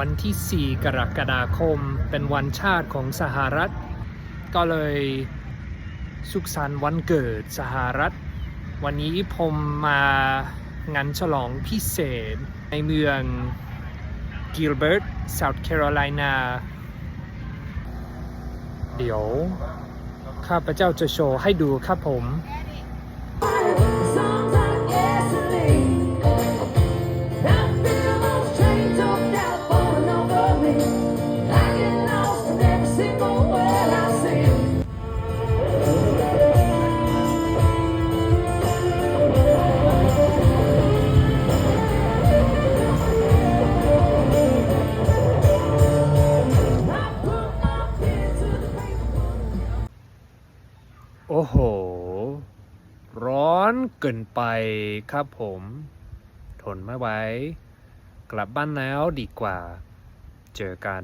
วันที่ 4 กรกฎาคม เป็นวันชาติของสหรัฐ ก็เลยสุขสันต์วันเกิดสหรัฐ วันนี้ผมมางานฉลองพิเศษในเมือง Gilbert South Carolina เดี๋ยว ข้าพเจ้าจะโชว์ให้ดูครับผม โอ้โห ร้อนเกินไปครับผม ทนไม่ไหว กลับบ้านแล้วดีกว่า เจอกัน